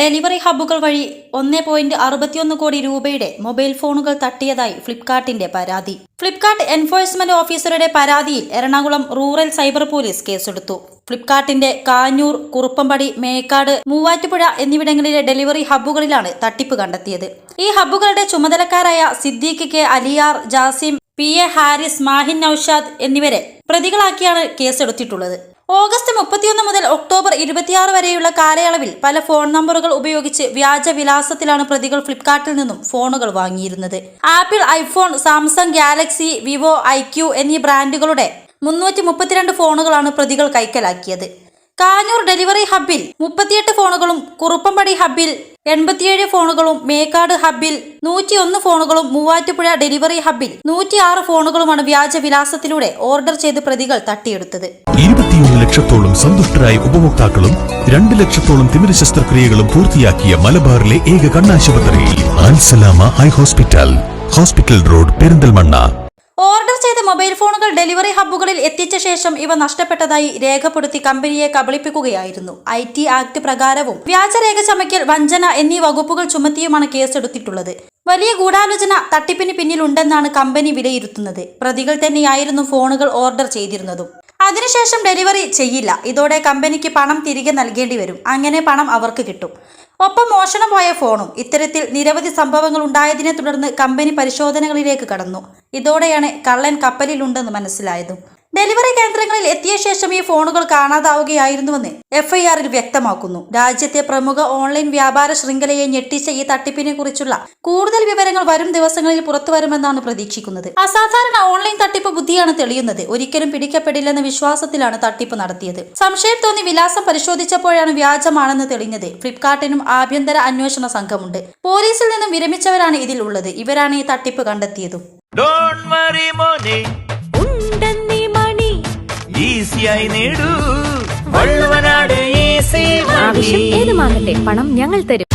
Delivery ഹബ്ബുകൾ വഴി ഒന്നേ point അറുപത്തിയൊന്ന് കോടി രൂപയുടെ മൊബൈൽ ഫോണുകൾ തട്ടിയതായി ഫ്ലിപ്കാർട്ടിന്റെ പരാതി. ഫ്ലിപ്കാർട്ട് എൻഫോഴ്സ്മെന്റ് ഓഫീസറുടെ പരാതിയിൽ എറണാകുളം റൂറൽ സൈബർ പോലീസ് കേസെടുത്തു. ഫ്ലിപ്കാർട്ടിന്റെ കാഞ്ഞൂർ കുറുപ്പമ്പടി മേക്കാട് മൂവാറ്റുപുഴ എന്നിവിടങ്ങളിലെ ഡെലിവറി ഹബ്ബുകളിലാണ് തട്ടിപ്പ് കണ്ടെത്തിയത്. ഈ ഹബ്ബുകളുടെ ചുമതലക്കാരായ Siddique K Aliyar Jasim P A Haris Mahin Naushad എന്നിവരെ പ്രതികളാക്കിയാണ് കേസെടുത്തിട്ടുള്ളത്. ഓഗസ്റ്റ് മുപ്പത്തിയൊന്ന് മുതൽ ഒക്ടോബർ ഇരുപത്തിയാറ് വരെയുള്ള കാലയളവിൽ പല ഫോൺ നമ്പറുകൾ ഉപയോഗിച്ച് വ്യാജ വിലാസത്തിലാണ് പ്രതികൾ ഫ്ലിപ്കാർട്ടിൽ നിന്നും ഫോണുകൾ വാങ്ങിയിരുന്നത്. Apple iPhone Samsung Galaxy Vivo iQOO എന്നീ ബ്രാൻഡുകളുടെ മുന്നൂറ്റി മുപ്പത്തിരണ്ട് ഫോണുകളാണ് പ്രതികൾ കൈക്കലാക്കിയത്. കാഞ്ഞൂർ ഡെലിവറി ഹബ്ബിൽ മുപ്പത്തിയെട്ട് ഫോണുകളും കുറുപ്പമ്പടി ഹബ്ബിൽ എൺപത്തിയേഴ് ഫോണുകളും മേക്കാട് ഹബ്ബിൽ നൂറ്റിയൊന്ന് ഫോണുകളും മൂവാറ്റുപുഴ ഡെലിവറി ഹബ്ബിൽ നൂറ്റിയാറ് ഫോണുകളുമാണ് വ്യാജ വിലാസത്തിലൂടെ ഓർഡർ ചെയ്ത് പ്രതികൾ തട്ടിയെടുത്തത്. ഇരുപത്തിയൊന്ന് ലക്ഷത്തോളം സന്തുഷ്ടരായ ഉപഭോക്താക്കളും രണ്ട് ലക്ഷത്തോളം തിമിര ശസ്ത്രക്രിയകളും പൂർത്തിയാക്കിയ മലബാറിലെ ഏക കണ്ണാശുപത്രി hospital. Hospital road Perinthalmanna. Mobile ഫോണുകൾ ഡെലിവറി ഹബ്ബുകളിൽ എത്തിച്ച ശേഷം ഇവ നഷ്ടപ്പെട്ടതായി രേഖപ്പെടുത്തി കമ്പനിയെ കബളിപ്പിക്കുകയായിരുന്നു. ഐ ടി ആക്ട് പ്രകാരവും വ്യാജരേഖ ചമയ്ക്കൽ വഞ്ചന എന്നീ വകുപ്പുകൾ ചുമത്തിയുമാണ് കേസെടുത്തിട്ടുള്ളത്. വലിയ ഗൂഢാലോചന തട്ടിപ്പിന് പിന്നിലുണ്ടെന്നാണ് കമ്പനി വിലയിരുത്തുന്നത്. പ്രതികൾ തന്നെയായിരുന്നു ഫോണുകൾ ഓർഡർ ചെയ്തിരുന്നതും. അതിനുശേഷം ഡെലിവറി ചെയ്യില്ല. ഇതോടെ കമ്പനിക്ക് പണം തിരികെ നൽകേണ്ടി വരും. അങ്ങനെ പണം അവർക്ക് കിട്ടും. ഒപ്പം മോഷണം പോയ ഫോണും. ഇത്തരത്തിൽ നിരവധി സംഭവങ്ങൾ ഉണ്ടായതിനെ തുടർന്ന് കമ്പനി പരിശോധനകളിലേക്ക് കടന്നു. ഇതോടെയാണ് കള്ളൻ കപ്പലിലുണ്ടെന്ന് മനസ്സിലായതും. ഡെലിവറി കേന്ദ്രങ്ങളിൽ എത്തിയ ശേഷം ഈ ഫോണുകൾ കാണാതാവുകയായിരുന്നുവെന്ന് എഫ്ഐആറിൽ വ്യക്തമാക്കുന്നു. രാജ്യത്തെ പ്രമുഖ ഓൺലൈൻ വ്യാപാര ശൃംഖലയെ ഞെട്ടിച്ച ഈ തട്ടിപ്പിനെ കുറിച്ചുള്ള കൂടുതൽ വിവരങ്ങൾ വരും ദിവസങ്ങളിൽ പുറത്തുവരുമെന്നാണ് പ്രതീക്ഷിക്കുന്നത്. അസാധാരണ ഓൺലൈൻ തട്ടിപ്പ് ബുദ്ധിയാണ് തെളിയുന്നത്. ഒരിക്കലും പിടിക്കപ്പെടില്ലെന്ന വിശ്വാസത്തിലാണ് തട്ടിപ്പ് നടത്തിയത്. സംശയം തോന്നി വിലാസം പരിശോധിച്ചപ്പോഴാണ് വ്യാജമാണെന്ന് തെളിഞ്ഞത്. ഫ്ലിപ്കാർട്ടിനും ആഭ്യന്തര അന്വേഷണ സംഘമുണ്ട്. പോലീസിൽ നിന്നും വിരമിച്ചവരാണ് ഇതിൽ ഉള്ളത് ഇവരാണ് ഈ തട്ടിപ്പ് കണ്ടെത്തിയതും. ഈസിയായി നേടൂ. വള്ളുവനാട് ആവശ്യം ഏതുമാകട്ടെ പണം ഞങ്ങൾ തരും.